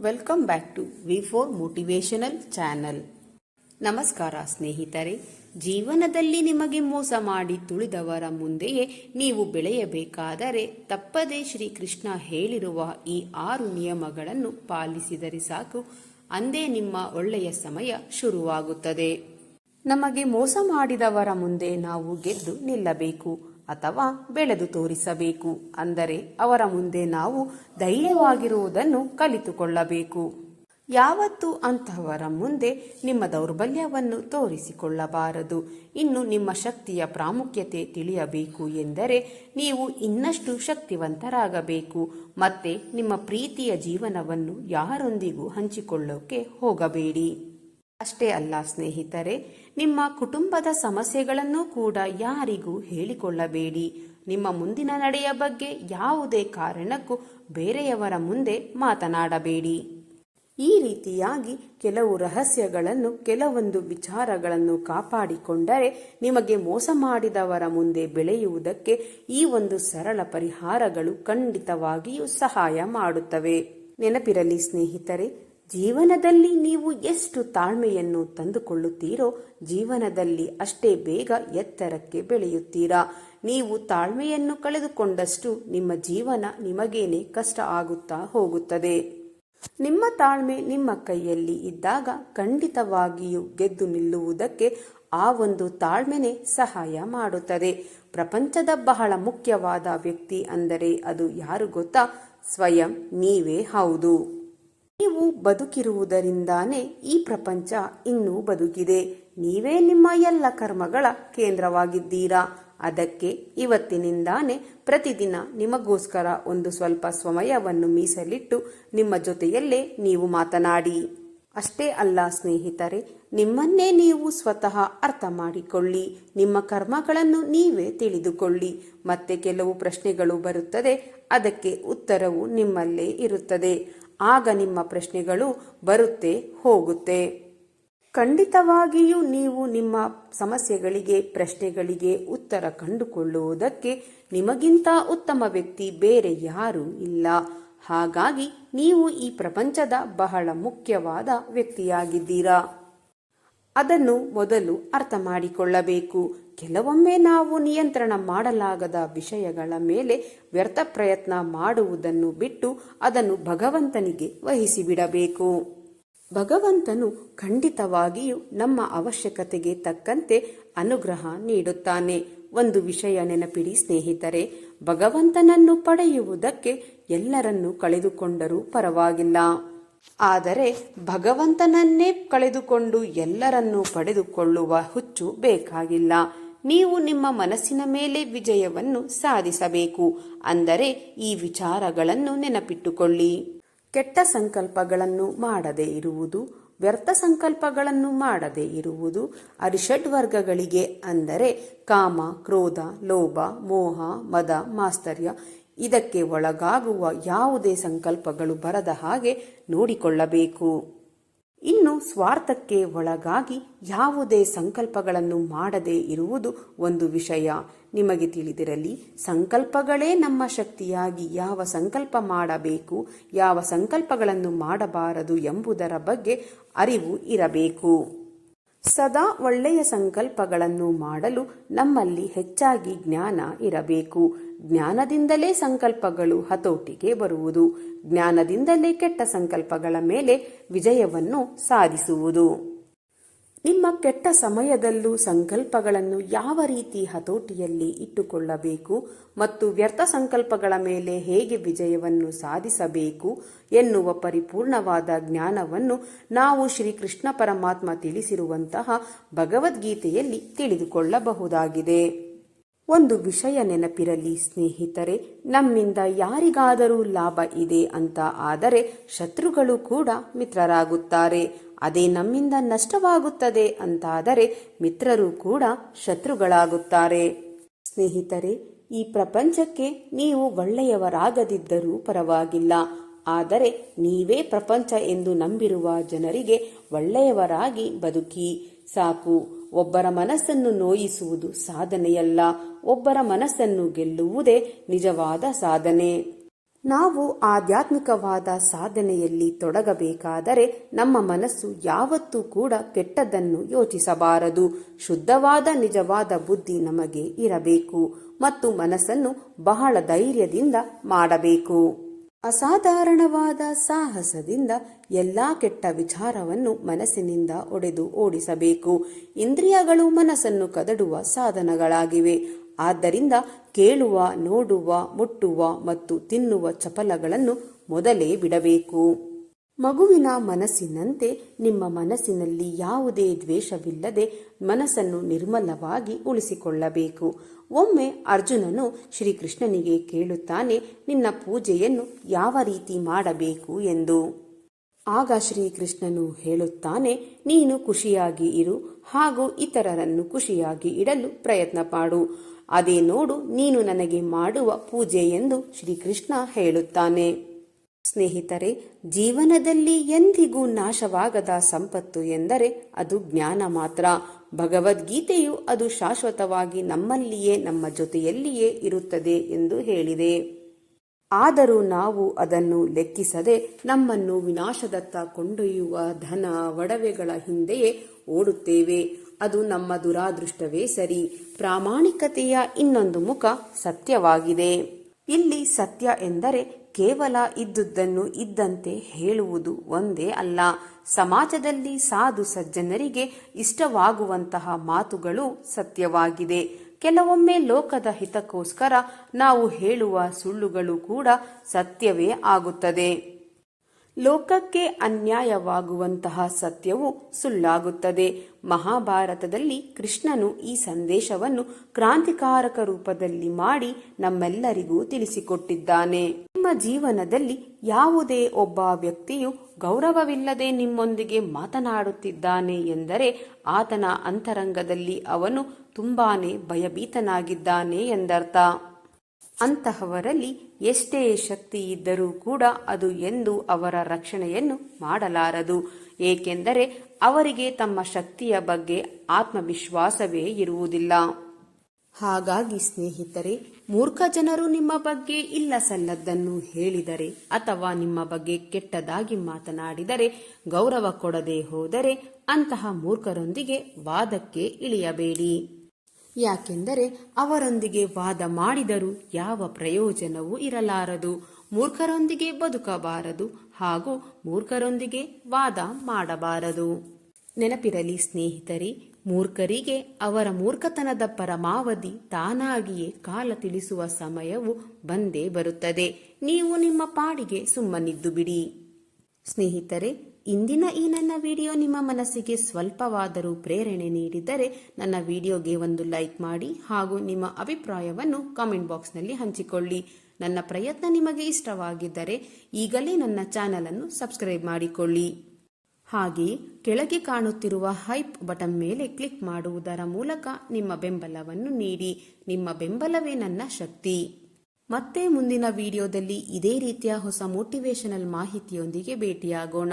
Welcome back to V four motivational channel ನಮಸ್ಕಾರ ಸ್ನೇಹಿತರೆ, ಜೀವನದಲ್ಲಿ ನಿಮಗೆ ಮೋಸ ಮಾಡಿ ತುಳಿದವರ ಮುಂದೆಯೇ ನೀವು ಬೆಳೆಯಬೇಕಾದರೆ ತಪ್ಪದೇ ಶ್ರೀಕೃಷ್ಣ ಹೇಳಿರುವ ಈ ಆರು ನಿಯಮಗಳನ್ನು ಪಾಲಿಸಿದರೆ ಸಾಕು, ಅಂದೇ ನಿಮ್ಮ ಒಳ್ಳೆಯ ಸಮಯ ಶುರುವಾಗುತ್ತದೆ. ನಮಗೆ ಮೋಸ ಮಾಡಿದವರ ಮುಂದೆ ನಾವು ಗೆದ್ದು ನಿಲ್ಲಬೇಕು. ಅಥವಾ ಬೆಳೆದು ತೋರಿಸಬೇಕು. ಅಂದರೆ ಅವರ ಮುಂದೆ ನಾವು ಧೈರ್ಯವಾಗಿರುವುದನ್ನು ಕಲಿತುಕೊಳ್ಳಬೇಕು. ಯಾವತ್ತೂ ಅಂತಹವರ ಮುಂದೆ ನಿಮ್ಮ ದೌರ್ಬಲ್ಯವನ್ನು ತೋರಿಸಿಕೊಳ್ಳಬಾರದು. ಇನ್ನು ನಿಮ್ಮ ಶಕ್ತಿಯ ಪ್ರಾಮುಖ್ಯತೆ ತಿಳಿಯಬೇಕು ಎಂದರೆ ನೀವು ಇನ್ನಷ್ಟು ಶಕ್ತಿವಂತರಾಗಬೇಕು. ಮತ್ತೆ ನಿಮ್ಮ ಪ್ರೀತಿಯ ಜೀವನವನ್ನು ಯಾರೊಂದಿಗೂ ಹಂಚಿಕೊಳ್ಳೋಕೆ ಹೋಗಬೇಡಿ. ಅಷ್ಟೇ ಅಲ್ಲ ಸ್ನೇಹಿತರೆ, ನಿಮ್ಮ ಕುಟುಂಬದ ಸಮಸ್ಯೆಗಳನ್ನು ಕೂಡ ಯಾರಿಗೂ ಹೇಳಿಕೊಳ್ಳಬೇಡಿ. ನಿಮ್ಮ ಮುಂದಿನ ನಡೆಯ ಬಗ್ಗೆ ಯಾವುದೇ ಕಾರಣಕ್ಕೂ ಬೇರೆಯವರ ಮುಂದೆ ಮಾತನಾಡಬೇಡಿ. ಈ ರೀತಿಯಾಗಿ ಕೆಲವು ರಹಸ್ಯಗಳನ್ನು, ಕೆಲವೊಂದು ವಿಚಾರಗಳನ್ನು ಕಾಪಾಡಿಕೊಂಡರೆ ನಿಮಗೆ ಮೋಸ ಮಾಡಿದವರ ಮುಂದೆ ಬೆಳೆಯುವುದಕ್ಕೆ ಈ ಒಂದು ಸರಳ ಪರಿಹಾರಗಳು ಖಂಡಿತವಾಗಿಯೂ ಸಹಾಯ ಮಾಡುತ್ತವೆ. ನೆನಪಿರಲಿ ಸ್ನೇಹಿತರೆ ಜೀವನದಲ್ಲಿ ನೀವು ಎಷ್ಟು ತಾಳ್ಮೆಯನ್ನು ತಂದುಕೊಳ್ಳುತ್ತೀರೋ ಜೀವನದಲ್ಲಿ ಅಷ್ಟೇ ಬೇಗ ಎತ್ತರಕ್ಕೆ ಬೆಳೆಯುತ್ತೀರಾ. ನೀವು ತಾಳ್ಮೆಯನ್ನು ಕಳೆದುಕೊಂಡಷ್ಟು ನಿಮ್ಮ ಜೀವನ ನಿಮಗೇನೆ ಕಷ್ಟ ಆಗುತ್ತಾ ಹೋಗುತ್ತದೆ. ನಿಮ್ಮ ತಾಳ್ಮೆ ನಿಮ್ಮ ಕೈಯಲ್ಲಿ ಇದ್ದಾಗ ಖಂಡಿತವಾಗಿಯೂ ಗೆದ್ದು ನಿಲ್ಲುವುದಕ್ಕೆ ಆ ಒಂದು ತಾಳ್ಮೆನೆ ಸಹಾಯ ಮಾಡುತ್ತದೆ. ಪ್ರಪಂಚದ ಬಹಳ ಮುಖ್ಯವಾದ ವ್ಯಕ್ತಿ ಅಂದರೆ ಅದು ಯಾರು ಗೊತ್ತಾ? ಸ್ವಯಂ ನೀವೇ ಹೌದು. ನೀವು ಬದುಕಿರುವುದರಿಂದಾನೇ ಈ ಪ್ರಪಂಚ ಇನ್ನೂ ಬದುಕಿದೆ. ನೀವೇ ನಿಮ್ಮ ಎಲ್ಲ ಕರ್ಮಗಳ ಕೇಂದ್ರವಾಗಿದ್ದೀರಾ. ಅದಕ್ಕೆ ಇವತ್ತಿನಿಂದಾನೇ ಪ್ರತಿದಿನ ನಿಮಗೋಸ್ಕರ ಒಂದು ಸ್ವಲ್ಪ ಸಮಯವನ್ನು ಮೀಸಲಿಟ್ಟು ನಿಮ್ಮ ಜೊತೆಯಲ್ಲೇ ನೀವು ಮಾತನಾಡಿ. ಅಷ್ಟೇ ಅಲ್ಲ ಸ್ನೇಹಿತರೆ, ನಿಮ್ಮನ್ನೇ ನೀವು ಸ್ವತಃ ಅರ್ಥ ಮಾಡಿಕೊಳ್ಳಿ. ನಿಮ್ಮ ಕರ್ಮಗಳನ್ನು ನೀವೇ ತಿಳಿದುಕೊಳ್ಳಿ. ಮತ್ತೆ ಕೆಲವು ಪ್ರಶ್ನೆಗಳು ಬರುತ್ತದೆ, ಅದಕ್ಕೆ ಉತ್ತರವು ನಿಮ್ಮಲ್ಲೇ ಇರುತ್ತದೆ. ಆಗ ನಿಮ್ಮ ಪ್ರಶ್ನೆಗಳು ಬರುತ್ತೆ, ಹೋಗುತ್ತೆ. ಖಂಡಿತವಾಗಿಯೂ ನೀವು ನಿಮ್ಮ ಸಮಸ್ಯೆಗಳಿಗೆ, ಪ್ರಶ್ನೆಗಳಿಗೆ ಉತ್ತರ ಕಂಡುಕೊಳ್ಳುವುದಕ್ಕೆ ನಿಮಗಿಂತ ಉತ್ತಮ ವ್ಯಕ್ತಿ ಬೇರೆ ಯಾರೂ ಇಲ್ಲ. ಹಾಗಾಗಿ ನೀವು ಈ ಪ್ರಪಂಚದ ಬಹಳ ಮುಖ್ಯವಾದ ವ್ಯಕ್ತಿಯಾಗಿದ್ದೀರಾ. ಅದನ್ನು ಮೊದಲು ಅರ್ಥ ಮಾಡಿಕೊಳ್ಳಬೇಕು. ಕೆಲವೊಮ್ಮೆ ನಾವು ನಿಯಂತ್ರಣ ಮಾಡಲಾಗದ ವಿಷಯಗಳ ಮೇಲೆ ವ್ಯರ್ಥ ಪ್ರಯತ್ನ ಮಾಡುವುದನ್ನು ಬಿಟ್ಟು ಅದನ್ನು ಭಗವಂತನಿಗೆ ವಹಿಸಿಬಿಡಬೇಕು. ಭಗವಂತನು ಖಂಡಿತವಾಗಿಯೂ ನಮ್ಮ ಅವಶ್ಯಕತೆಗೆ ತಕ್ಕಂತೆ ಅನುಗ್ರಹ ನೀಡುತ್ತಾನೆ. ಒಂದು ವಿಷಯ ನೆನಪಿಡಿ ಸ್ನೇಹಿತರೆ, ಭಗವಂತನನ್ನು ಪಡೆಯುವುದಕ್ಕೆ ಎಲ್ಲರನ್ನೂ ಕಳೆದುಕೊಂಡರೂ ಪರವಾಗಿಲ್ಲ. ಆದರೆ ಭಗವಂತನನ್ನೇ ಕಳೆದುಕೊಂಡು ಎಲ್ಲರನ್ನೂ ಪಡೆದುಕೊಳ್ಳುವ ಹುಚ್ಚು ಬೇಕಾಗಿಲ್ಲ. ನೀವು ನಿಮ್ಮ ಮನಸ್ಸಿನ ಮೇಲೆ ವಿಜಯವನ್ನು ಸಾಧಿಸಬೇಕು. ಅಂದರೆ ಈ ವಿಚಾರಗಳನ್ನು ನೆನಪಿಟ್ಟುಕೊಳ್ಳಿ. ಕೆಟ್ಟ ಸಂಕಲ್ಪಗಳನ್ನು ಮಾಡದೇ ಇರುವುದು, ವ್ಯರ್ಥ ಸಂಕಲ್ಪಗಳನ್ನು ಮಾಡದೇ ಇರುವುದು ಅರಿಷಡ್ ವರ್ಗಗಳಿಗೆ ಅಂದರೆ ಕಾಮ, ಕ್ರೋಧ, ಲೋಭ, ಮೋಹ, ಮದ ಮಾಸ್ತರ್ಯ ಇದಕ್ಕೆ ಒಳಗಾಗುವ ಯಾವುದೇ ಸಂಕಲ್ಪಗಳು ಬರದ ಹಾಗೆ ನೋಡಿಕೊಳ್ಳಬೇಕು. ಇನ್ನು ಸ್ವಾರ್ಥಕ್ಕೆ ಒಳಗಾಗಿ ಯಾವುದೇ ಸಂಕಲ್ಪಗಳನ್ನು ಮಾಡದೇ ಇರುವುದು ಒಂದು ವಿಷಯ. ನಿಮಗೆ ತಿಳಿದಿರಲಿ, ಸಂಕಲ್ಪಗಳೇ ನಮ್ಮ ಶಕ್ತಿಯಾಗಿ ಯಾವ ಸಂಕಲ್ಪ ಮಾಡಬೇಕು, ಯಾವ ಸಂಕಲ್ಪಗಳನ್ನು ಮಾಡಬಾರದು ಎಂಬುದರ ಬಗ್ಗೆ ಅರಿವು ಇರಬೇಕು. ಸದಾ ಒಳ್ಳೆಯ ಸಂಕಲ್ಪಗಳನ್ನು ಮಾಡಲು ನಮ್ಮಲ್ಲಿ ಹೆಚ್ಚಾಗಿ ಜ್ಞಾನ ಇರಬೇಕು. ಜ್ಞಾನದಿಂದಲೇ ಸಂಕಲ್ಪಗಳು ಹತೋಟಿಗೆ ಬರುವುದು, ಜ್ಞಾನದಿಂದಲೇ ಕೆಟ್ಟ ಸಂಕಲ್ಪಗಳ ಮೇಲೆ ವಿಜಯವನ್ನು ಸಾಧಿಸುವುದು. ನಿಮ್ಮ ಕೆಟ್ಟ ಸಮಯದಲ್ಲೂ ಸಂಕಲ್ಪಗಳನ್ನು ಯಾವ ರೀತಿ ಹತೋಟಿಯಲ್ಲಿ ಇಟ್ಟುಕೊಳ್ಳಬೇಕು ಮತ್ತು ವ್ಯರ್ಥ ಸಂಕಲ್ಪಗಳ ಮೇಲೆ ಹೇಗೆ ವಿಜಯವನ್ನು ಸಾಧಿಸಬೇಕು ಎನ್ನುವ ಪರಿಪೂರ್ಣವಾದ ಜ್ಞಾನವನ್ನು ನಾವು ಶ್ರೀಕೃಷ್ಣ ಪರಮಾತ್ಮ ತಿಳಿಸಿರುವಂತಹ ಭಗವದ್ಗೀತೆಯಲ್ಲಿ ತಿಳಿದುಕೊಳ್ಳಬಹುದಾಗಿದೆ. ಒಂದು ವಿಷಯ ನೆನಪಿರಲಿ, ಸ್ನೇಹಿತರೆ. ನಮ್ಮಿಂದ ಯಾರಿಗಾದರೂ ಲಾಭ ಇದೆ ಅಂತ ಆದರೆ ಶತ್ರುಗಳು ಕೂಡ ಮಿತ್ರರಾಗುತ್ತಾರೆ. ಅದೇ ನಮ್ಮಿಂದ ನಷ್ಟವಾಗುತ್ತದೆ ಅಂತಾದರೆ ಮಿತ್ರರು ಕೂಡ ಶತ್ರುಗಳಾಗುತ್ತಾರೆ. ಸ್ನೇಹಿತರೆ, ಈ ಪ್ರಪಂಚಕ್ಕೆ ನೀವು ಒಳ್ಳೆಯವರಾಗದಿದ್ದರೂ ಪರವಾಗಿಲ್ಲ. ಆದರೆ ನೀವೇ ಪ್ರಪಂಚ ಎಂದು ನಂಬಿರುವ ಜನರಿಗೆ ಒಳ್ಳೆಯವರಾಗಿ ಬದುಕಿ. ಸಾಕು. ಒಬ್ಬರ ಮನಸ್ಸನ್ನು ನೋಯಿಸುವುದು ಸಾಧನೆಯಲ್ಲ, ಒಬ್ಬರ ಮನಸ್ಸನ್ನು ಗೆಲ್ಲುವುದೇ ನಿಜವಾದ ಸಾಧನೆ. ನಾವು ಆಧ್ಯಾತ್ಮಿಕವಾದ ಸಾಧನೆಯಲ್ಲಿ ತೊಡಗಬೇಕಾದರೆ ನಮ್ಮ ಮನಸ್ಸು ಯಾವತ್ತೂ ಕೂಡ ಕೆಟ್ಟದ್ದನ್ನು ಯೋಚಿಸಬಾರದು. ಶುದ್ಧವಾದ ನಿಜವಾದ ಬುದ್ಧಿ ನಮಗೆ ಇರಬೇಕು ಮತ್ತು ಮನಸ್ಸನ್ನು ಬಹಳ ಧೈರ್ಯದಿಂದ ಮಾಡಬೇಕು. ಅಸಾಧಾರಣವಾದ ಸಾಹಸದಿಂದ ಎಲ್ಲಾ ಕೆಟ್ಟ ವಿಚಾರವನ್ನು ಮನಸ್ಸಿನಿಂದ ಒಡೆದು ಓಡಿಸಬೇಕು. ಇಂದ್ರಿಯಗಳು ಮನಸ್ಸನ್ನು ಕದಡುವ ಸಾಧನಗಳಾಗಿವೆ. ಆದ್ದರಿಂದ ಕೇಳುವ, ನೋಡುವ, ಮುಟ್ಟುವ ಮತ್ತು ತಿನ್ನುವ ಚಪಲಗಳನ್ನು ಮೊದಲೇ ಬಿಡಬೇಕು. ಮಗುವಿನ ಮನಸ್ಸಿನಂತೆ ನಿಮ್ಮ ಮನಸ್ಸಿನಲ್ಲಿ ಯಾವುದೇ ದ್ವೇಷವಿಲ್ಲದೆ ಮನಸ್ಸನ್ನು ನಿರ್ಮಲವಾಗಿ ಉಳಿಸಿಕೊಳ್ಳಬೇಕು. ಒಮ್ಮೆ ಅರ್ಜುನನು ಶ್ರೀಕೃಷ್ಣನಿಗೆ ಕೇಳುತ್ತಾನೆ, ನಿನ್ನ ಪೂಜೆಯನ್ನು ಯಾವ ರೀತಿ ಮಾಡಬೇಕು ಎಂದು. ಆಗ ಶ್ರೀಕೃಷ್ಣನು ಹೇಳುತ್ತಾನೆ, ನೀನು ಖುಷಿಯಾಗಿ ಇರು ಹಾಗೂ ಇತರರನ್ನು ಖುಷಿಯಾಗಿ ಇಡಲು ಪ್ರಯತ್ನ ಪಾಡು ಅದೇ ನೋಡು, ನೀನು ನನಗೆ ಮಾಡುವ ಪೂಜೆ ಎಂದು ಶ್ರೀಕೃಷ್ಣ ಹೇಳುತ್ತಾನೆ. ಸ್ನೇಹಿತರೆ, ಜೀವನದಲ್ಲಿ ಎಂದಿಗೂ ನಾಶವಾಗದ ಸಂಪತ್ತು ಎಂದರೆ ಅದು ಜ್ಞಾನ ಮಾತ್ರ. ಭಗವದ್ಗೀತೆಯು ಅದು ಶಾಶ್ವತವಾಗಿ ನಮ್ಮಲ್ಲಿಯೇ, ನಮ್ಮ ಜೊತೆಯಲ್ಲಿಯೇ ಇರುತ್ತದೆ ಎಂದು ಹೇಳಿದೆ. ಆದರೂ ನಾವು ಅದನ್ನು ಲೆಕ್ಕಿಸದೆ ನಮ್ಮನ್ನು ವಿನಾಶದತ್ತ ಕೊಂಡೊಯ್ಯುವ ಧನ ಒಡವೆಗಳ ಹಿಂದೆಯೇ ಓಡುತ್ತೇವೆ. ಅದು ನಮ್ಮ ದುರಾದೃಷ್ಟವೇ ಸರಿ. ಪ್ರಾಮಾಣಿಕತೆಯ ಇನ್ನೊಂದು ಮುಖ ಸತ್ಯವಾಗಿದೆ. ಇಲ್ಲಿ ಸತ್ಯ ಎಂದರೆ ಕೇವಲ ಇದ್ದುದನ್ನು ಇದ್ದಂತೆ ಹೇಳುವುದು ಒಂದೇ ಅಲ್ಲ. ಸಮಾಜದಲ್ಲಿ ಸಾಧು ಸಜ್ಜನರಿಗೆ ಇಷ್ಟವಾಗುವಂತಹ ಮಾತುಗಳು ಸತ್ಯವಾಗಿದೆ. ಕೆಲವೊಮ್ಮೆ ಲೋಕದ ಹಿತಕ್ಕೋಸ್ಕರ ನಾವು ಹೇಳುವ ಸುಳ್ಳುಗಳು ಕೂಡ ಸತ್ಯವೇ ಆಗುತ್ತದೆ. ಲೋಕಕ್ಕೆ ಅನ್ಯಾಯವಾಗುವಂತಹ ಸತ್ಯವು ಸುಳ್ಳಾಗುತ್ತದೆ. ಮಹಾಭಾರತದಲ್ಲಿ ಕೃಷ್ಣನು ಈ ಸಂದೇಶವನ್ನು ಕ್ರಾಂತಿಕಾರಕ ರೂಪದಲ್ಲಿ ಮಾಡಿ ನಮ್ಮೆಲ್ಲರಿಗೂ ತಿಳಿಸಿಕೊಟ್ಟಿದ್ದಾನೆ. ನಿಮ್ಮ ಜೀವನದಲ್ಲಿ ಯಾವುದೇ ಒಬ್ಬ ವ್ಯಕ್ತಿಯು ಗೌರವವಿಲ್ಲದೆ ನಿಮ್ಮೊಂದಿಗೆ ಮಾತನಾಡುತ್ತಿದ್ದಾನೆ ಎಂದರೆ ಆತನ ಅಂತರಂಗದಲ್ಲಿ ಅವನು ತುಂಬಾನೇ ಭಯಭೀತನಾಗಿದ್ದಾನೆ ಎಂದರ್ಥ. ಅಂತಹವರಲ್ಲಿ ಎಷ್ಟೇ ಶಕ್ತಿ ಇದ್ದರೂ ಕೂಡ ಅದು ಎಂದು ಅವರ ರಕ್ಷಣೆಯನ್ನು ಮಾಡಲಾರದು. ಏಕೆಂದರೆ ಅವರಿಗೆ ತಮ್ಮ ಶಕ್ತಿಯ ಬಗ್ಗೆ ಆತ್ಮವಿಶ್ವಾಸವೇ ಇರುವುದಿಲ್ಲ. ಹಾಗಾಗಿ ಸ್ನೇಹಿತರೆ, ಮೂರ್ಖ ಜನರು ನಿಮ್ಮ ಬಗ್ಗೆ ಇಲ್ಲ ಸಲ್ಲದ್ದನ್ನು ಹೇಳಿದರೆ ಅಥವಾ ನಿಮ್ಮ ಬಗ್ಗೆ ಕೆಟ್ಟದಾಗಿ ಮಾತನಾಡಿದರೆ ಗೌರವ ಕೊಡದೆ ಹೋದರೆ ಅಂತಹ ಮೂರ್ಖರೊಂದಿಗೆ ವಾದಕ್ಕೆ ಇಳಿಯಬೇಡಿ. ಯಾಕೆಂದರೆ ಅವರೊಂದಿಗೆ ವಾದ ಮಾಡಿದರೂ ಯಾವ ಪ್ರಯೋಜನವೂ ಇರಲಾರದು. ಮೂರ್ಖರೊಂದಿಗೆ ಬದುಕಬಾರದು ಹಾಗೂ ಮೂರ್ಖರೊಂದಿಗೆ ವಾದ ಮಾಡಬಾರದು. ನೆನಪಿರಲಿ ಸ್ನೇಹಿತರೆ, ಮೂರ್ಖರಿಗೆ ಅವರ ಮೂರ್ಖತನದ ಪರಮಾವಧಿ ತಾನಾಗಿಯೇ ಕಾಲ ತಿಳಿಸುವ ಸಮಯವು ಬಂದೇ ಬರುತ್ತದೆ. ನೀವು ನಿಮ್ಮ ಪಾಡಿಗೆ ಸುಮ್ಮನಿದ್ದು ಬಿಡಿ. ಸ್ನೇಹಿತರೆ ಇಂದಿನ ಈ ನನ್ನ ವಿಡಿಯೋ ನಿಮ್ಮ ಮನಸ್ಸಿಗೆ ಸ್ವಲ್ಪವಾದರೂ ಪ್ರೇರಣೆ ನೀಡಿದರೆ ನನ್ನ ವಿಡಿಯೋಗೆ ಒಂದು ಲೈಕ್ ಮಾಡಿ ಹಾಗೂ ನಿಮ್ಮ ಅಭಿಪ್ರಾಯವನ್ನು ಕಾಮೆಂಟ್ ಬಾಕ್ಸ್ನಲ್ಲಿ ಹಂಚಿಕೊಳ್ಳಿ. ನನ್ನ ಪ್ರಯತ್ನ ನಿಮಗೆ ಇಷ್ಟವಾಗಿದ್ದರೆ ಈಗಲೇ ನನ್ನ ಚಾನಲ್ ಅನ್ನು ಸಬ್ಸ್ಕ್ರೈಬ್ ಮಾಡಿಕೊಳ್ಳಿ. ಹಾಗೆ ಕೆಳಗೆ ಕಾಣುತ್ತಿರುವ ಹೈಪ್ ಬಟನ್ ಮೇಲೆ ಕ್ಲಿಕ್ ಮಾಡುವುದರ ಮೂಲಕ ನಿಮ್ಮ ಬೆಂಬಲವನ್ನು ನೀಡಿ. ನಿಮ್ಮ ಬೆಂಬಲವೇ ನನ್ನ ಶಕ್ತಿ. ಮತ್ತೆ ಮುಂದಿನ ವಿಡಿಯೋದಲ್ಲಿ ಇದೇ ರೀತಿಯ ಹೊಸ ಮೋಟಿವೇಶನಲ್ ಮಾಹಿತಿಯೊಂದಿಗೆ ಭೇಟಿಯಾಗೋಣ.